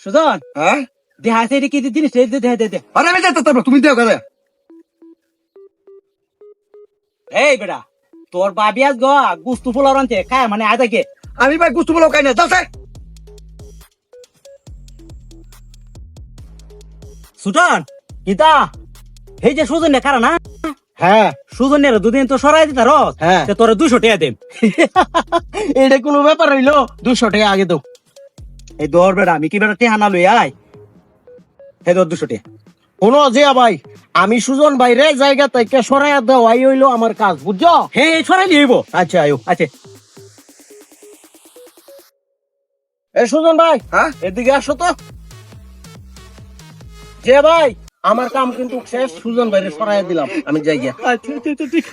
সুজন হ্যাঁ? দেহা আছে কি জিনিস? দে দে দে আরে যাতে তারপর তুমি দেও কারে এই বেটা তোর বাবি আজ গো গুস্তু ফুল আনতে খায় মানে আজ আগে আমি ভাই গুস্তু বলো কাই না যাচ্ছে সুটন কিতা এই যে সুজন নে কারা না? হ্যাঁ। সুজনের দুদিন তো সরাই দিতা রস। হ্যাঁ। তে তোরে দুশো টাকা দেম এটা কোনো ব্যাপার হইল? দুশো টাকা আগে দাও। এই দর বেড়া আমি কি বেড়া টেহানা লই আই হে দর দুশো টাকা কোনো যে ভাই আমি সুজন বাইরে জায়গা থেকে সরাইয়া দেওয়াই হইল আমার কাজ বুঝছ? হে সরাই নিয়ে আচ্ছা আয়ো। আচ্ছা। এ সুজন ভাই হ্যাঁ? এদিকে আসো তো। যে ভাই আমার কাম কিন্তু শেষ সুজন ভাইরে সরাইয়া দিলাম। আমি যাই গিয়া। আচ্ছা আচ্ছা, আচ্ছা ঠিক